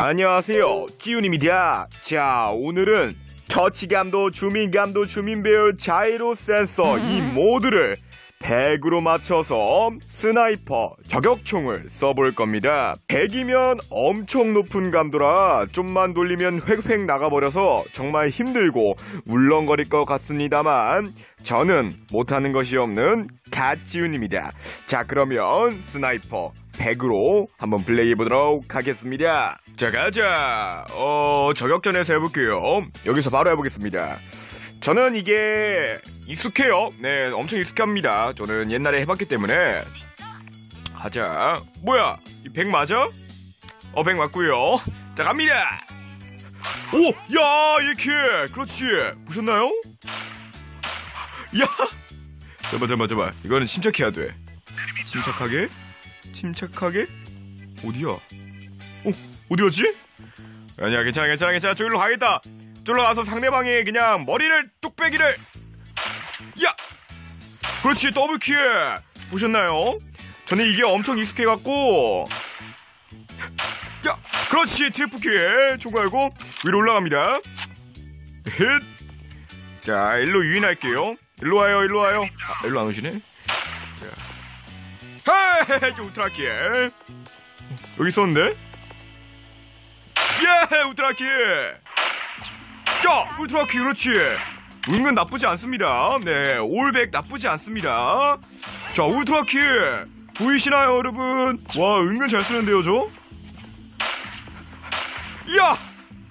안녕하세요. 찌윤입니다. 자, 오늘은 터치감도, 주민감도, 주민배열, 자이로 센서 이 모두를 100으로 맞춰서 스나이퍼, 저격총을 써볼 겁니다. 100이면 엄청 높은 감도라 좀만 돌리면 획획 나가버려서 정말 힘들고 울렁거릴 것 같습니다만 저는 못하는 것이 없는 갓지훈입니다. 자 그러면 스나이퍼 100으로 한번 플레이해 보도록 하겠습니다. 자 가자. 어 저격전에서 해볼게요. 여기서 바로 해보겠습니다. 저는 이게 익숙해요. 네, 엄청 익숙합니다. 저는 옛날에 해봤기 때문에. 가자. 뭐야? 이 100 맞아? 어, 100 맞고요. 자, 갑니다. 오, 야, 이렇게. 그렇지. 보셨나요? 야. 잠깐만, 잠깐만, 잠깐만. 이거는 침착해야 돼. 침착하게. 침착하게. 어디야? 어, 어디 갔지? 아니야, 괜찮아, 괜찮아, 괜찮아. 저기로 가겠다. 저기로 가서 상대방의 그냥 머리를 뚝배기를 야! 그렇지 더블킬 보셨나요? 저는 이게 엄청 익숙해갖고 야! 그렇지 트리플킬 총 알고 위로 올라갑니다 힛! 자 일로 유인할게요 일로 와요 일로 와요 아, 일로 안 오시네 헤이 우트라킬 여기 있었는데 예 우트라킬 야! 울트라 키 그렇지 은근 나쁘지 않습니다. 네 올백 나쁘지 않습니다. 자 울트라키 보이시나요 여러분? 와 은근 잘 쓰는데요 저? 야!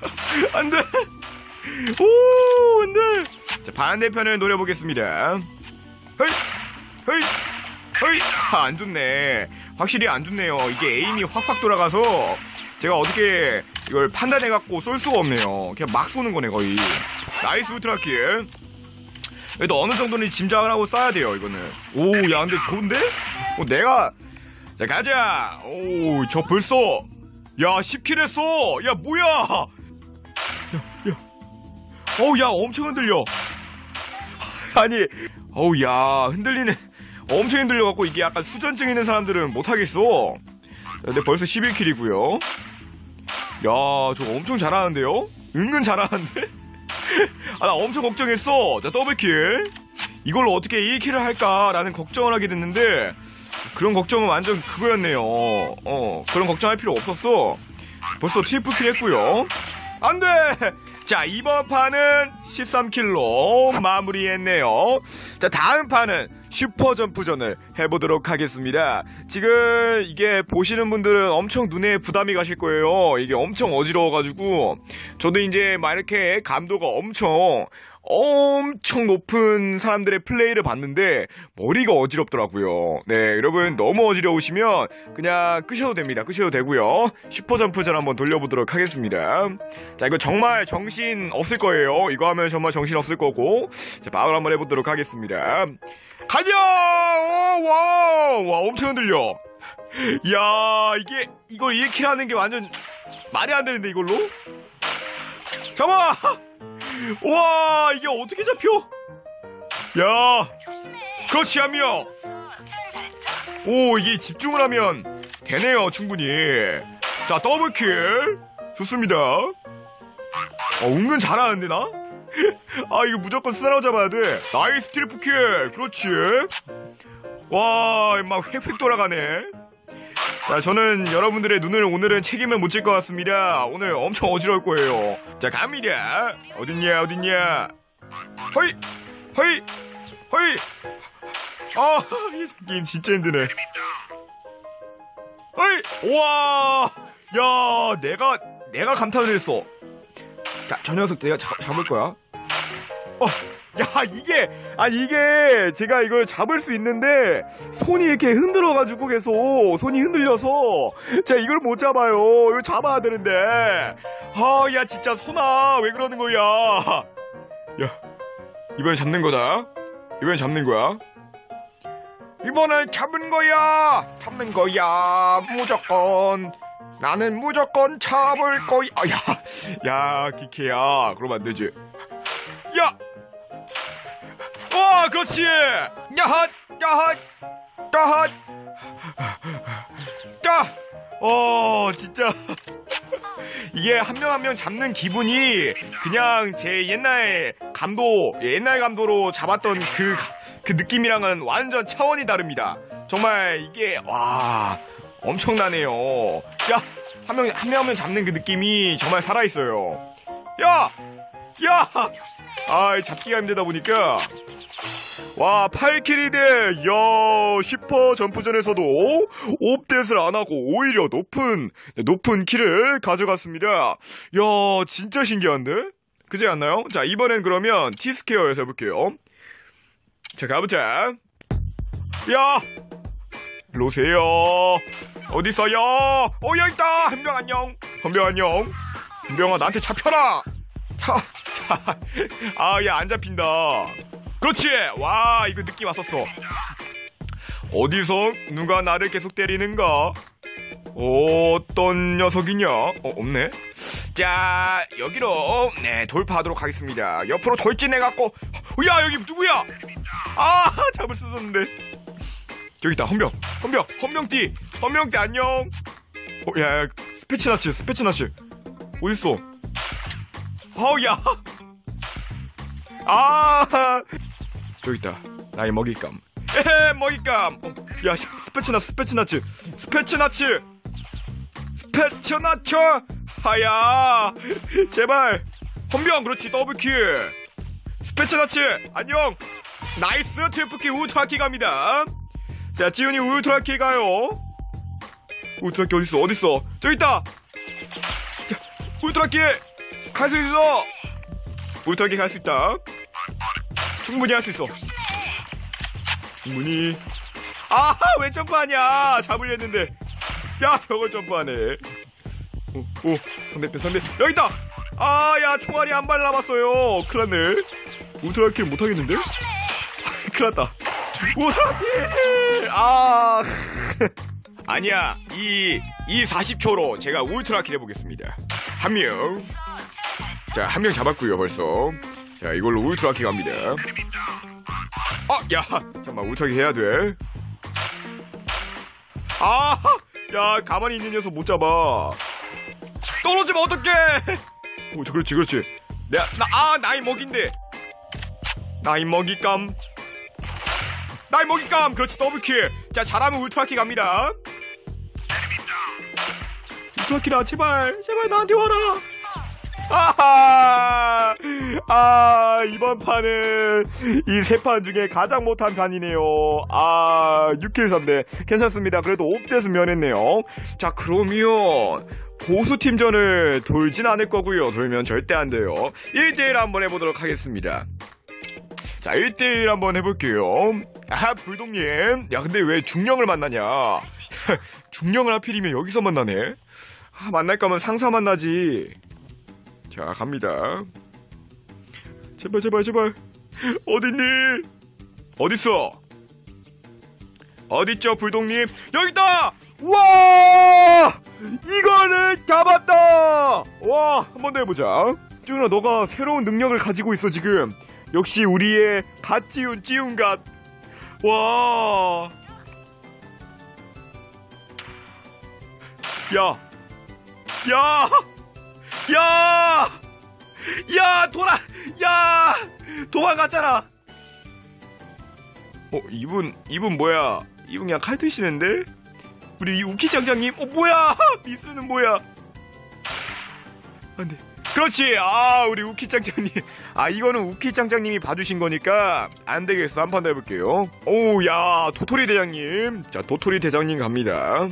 안 돼! 오 안 돼! 자 반대편을 노려보겠습니다. 헤이! 헤이! 헤이! 아, 안 좋네. 확실히 안 좋네요. 이게 에임이 확확 돌아가서 제가 어떻게 이걸 판단해갖고 쏠 수가 없네요. 그냥 막 쏘는 거네, 거의. 나이스 우트라킬. 그래도 어느 정도는 짐작을 하고 쏴야 돼요, 이거는. 오, 야, 근데 좋은데? 어, 내가. 자, 가자! 오, 저 벌써. 야, 10킬 했어! 야, 뭐야! 야, 야. 어우, 야, 엄청 흔들려. 아니, 어우, 야, 흔들리는. 엄청 흔들려갖고 이게 약간 수전증 있는 사람들은 못하겠어. 근데 벌써 11킬이고요. 야, 저 엄청 잘하는데요? 은근 잘하는데? 아, 나 엄청 걱정했어. 자, 더블킬. 이걸로 어떻게 1킬을 할까라는 걱정을 하게 됐는데, 그런 걱정은 완전 그거였네요. 어, 그런 걱정할 필요 없었어. 벌써 트리플킬 했고요. 안 돼! 자, 이번 판은 13킬로 마무리했네요. 자, 다음 판은 슈퍼점프전을 해보도록 하겠습니다. 지금 이게 보시는 분들은 엄청 눈에 부담이 가실 거예요. 이게 엄청 어지러워가지고. 저도 이제 막 이렇게 감도가 엄청 엄청 높은 사람들의 플레이를 봤는데 머리가 어지럽더라고요. 네, 여러분 너무 어지러우시면 그냥 끄셔도 됩니다. 끄셔도 되고요. 슈퍼점프전 한번 돌려보도록 하겠습니다. 자, 이거 정말 정신 없을 거예요. 이거 하면 정말 정신 없을 거고. 자, 마을 한번 해보도록 하겠습니다. 가자! 와, 와, 엄청 흔들려. 야, 이게 이걸 1킬 하는 게 완전 말이 안 되는데 이걸로? 잡아! 와 이게 어떻게 잡혀? 야 그렇지 하며 오 이게 집중을 하면 되네요 충분히. 자 더블킬. 좋습니다. 어, 은근 잘하는데 나? 아 이거 무조건 스나로 잡아야 돼. 나이스 트리플킬. 그렇지. 와막 획획 돌아가네 자, 저는 여러분들의 눈을 오늘은 책임을 못 질 것 같습니다. 오늘 엄청 어지러울 거예요. 자, 갑니다. 어딨냐, 어딨냐. 허이! 허이! 허이! 아, 이 게임 진짜 힘드네. 허이! 우와! 야, 내가, 내가 감탄을 했어. 자, 저 녀석 내가 잡, 잡을 거야. 어, 야, 이게, 아, 이게, 제가 이걸 잡을 수 있는데, 손이 이렇게 흔들어 가지고 계속, 손이 흔들려서, 제가 이걸 못 잡아요. 이걸 잡아야 되는데. 아, 야, 진짜, 손아, 왜 그러는 거야. 야, 이번엔 잡는 거다. 이번엔 잡는 거야. 이번엔 잡은 거야. 잡는 거야. 무조건. 나는 무조건 잡을 거야. 아, 야, 야, 기케야. 그러면 안 되지. 야! 와, 그렇지! 야핫! 야핫! 야핫! 야! 어, 진짜. 이게 한명 한 명 잡는 기분이 그냥 제 옛날 감도, 옛날 감도로 잡았던 그, 그 느낌이랑은 완전 차원이 다릅니다. 정말 이게, 와, 엄청나네요. 야, 한 명, 한 명 한 명 잡는 그 느낌이 정말 살아있어요. 야! 야! 아, 잡기가 힘들다 보니까. 와, 8킬이 대! 야, 슈퍼 점프전에서도 옵댓을 안 하고 오히려 높은, 높은 킬을 가져갔습니다. 야, 진짜 신기한데? 그지 않나요? 자, 이번엔 그러면 T스퀘어에서 해볼게요. 자, 가보자. 야! 일로 오세요. 어딨어요? 어, 여기 있다! 한명 안녕! 한명 안녕! 한 명아, 나한테 잡혀라! 아, 야, 안 잡힌다. 그렇지! 와, 이거 느낌 왔었어. 어디서 누가 나를 계속 때리는가? 어떤 녀석이냐? 어, 없네. 자, 여기로, 네, 돌파하도록 하겠습니다. 옆으로 돌진해갖고, 야, 여기 누구야? 아, 잡을 수 있었는데. 저기 있다, 헌병. 헌병, 헌병띠. 헌병띠 안녕. 어, 야, 야, 스페치나츠, 스페치나츠. 어딨어? 어우, 야. 아, 저기 있다. 나의 먹잇감. 에헤, 먹잇감. 어, 야, 시- 스페치나츠, 스페치나츠. 스페치나츠. 스페치나츠. 하야. 제발. 헌병, 그렇지, 더블킬. 스페치나츠, 안녕. 나이스, 트리플킬 우트라키 갑니다. 자, 지훈이 울트라킬 가요. 울트라킬 어딨어, 어딨어. 저기 있다. 자, 울트라킬 갈 수 있어. 울트라킬 갈 수 있다. 충분히 할 수 있어. 충분히. 아, 왜 점프하냐? 잡으려 했는데. 야, 저걸 점프하네. 오, 오, 상대편, 상대. 여기 있다! 아, 야, 총알이 한 발 남았어요. 큰일 났네. 울트라 킬 못하겠는데? 큰일 났다. 울트라킬! 아. 아니야. 이, 이 40초로 제가 울트라 킬 해보겠습니다. 한 명. 자, 한 명 잡았고요 벌써. 자, 이걸로 울트라킬 갑니다. 아, 야, 잠깐만, 울트라킬 해야 돼. 아, 야, 가만히 있는 녀석 못 잡아. 떨어지면 어떡해! 오, 저, 그렇지, 그렇지. 내가, 나, 아, 나이 먹인데. 나이 먹이감. 나이 먹이감! 그렇지, 더블킬. 자, 잘하면 울트라킬 갑니다. 울트라킬아, 제발, 제발 나한테 와라. 아하! 아, 이번 판은 이 세 판 중에 가장 못한 판이네요. 아, 6킬 3대. 괜찮습니다. 그래도 5대에서 면했네요. 자, 그러면 고수팀전을 돌진 않을 거고요. 돌면 절대 안 돼요. 1대1 한번 해보도록 하겠습니다. 자, 1대1 한번 해볼게요. 아, 불독님. 야, 근데 왜 중령을 만나냐? 중령을 하필이면 여기서 만나네? 아, 만날 거면 상사 만나지. 자, 갑니다. 제발, 제발, 제발. 어딨니? 어딨어? 어딨죠, 불독님? 여기다! 와! 이거를 잡았다! 와, 한 번 더 해보자. 쭈나, 너가 새로운 능력을 가지고 있어, 지금. 역시 우리의 갓 지운 찌운갓. 와. 야. 야! 야! 야, 돌아! 야! 도망갔잖아! 어, 이분, 이분 뭐야? 이분 그냥 칼 드시는데? 우리 이 우키 장장님? 어, 뭐야! 미스는 뭐야? 안 돼. 그렇지! 아, 우리 우키 장장님. 아, 이거는 우키 장장님이 봐주신 거니까, 안 되겠어. 한 판 더 해볼게요. 오, 야, 도토리 대장님. 자, 도토리 대장님 갑니다.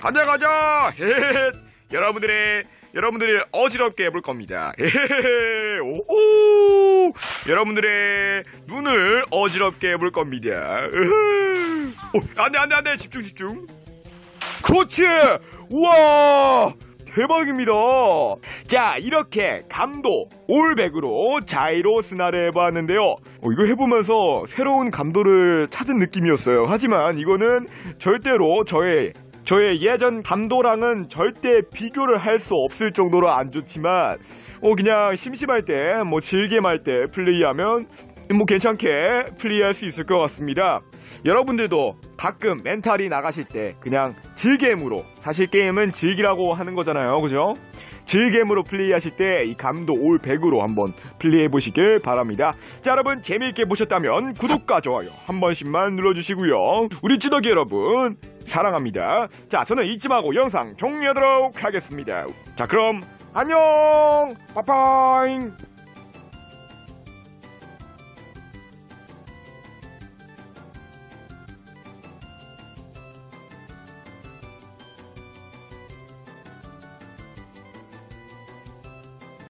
가자, 가자! 헤헤헤. 여러분들의 여러분들을 어지럽게 해볼 겁니다. 오호. 여러분들의 눈을 어지럽게 해볼 겁니다. 오, 안 돼 안 돼 안 돼 집중 집중. 그렇지. 우와. 대박입니다. 자, 이렇게 감도 올백으로 자이로 스나를 해봤는데요. 어, 이거 해보면서 새로운 감도를 찾은 느낌이었어요. 하지만 이거는 절대로 저의 저의 예전 감도랑은 절대 비교를 할 수 없을 정도로 안 좋지만 어 그냥 심심할 때 뭐 즐겜 할때 플레이하면 뭐 괜찮게 플레이할 수 있을 것 같습니다. 여러분들도 가끔 멘탈이 나가실 때 그냥 즐겜으로 사실 게임은 즐기라고 하는 거잖아요. 그죠? 즐겜으로 플레이하실 때 이 감도 올 100으로 한번 플레이해 보시길 바랍니다. 자, 여러분 재미있게 보셨다면 구독과 좋아요 한 번씩만 눌러주시고요. 우리 찌덕이 여러분 사랑합니다. 자, 저는 말고 영상 종료하도록 하겠습니다. 자, 그럼 안녕, 빠빠잉.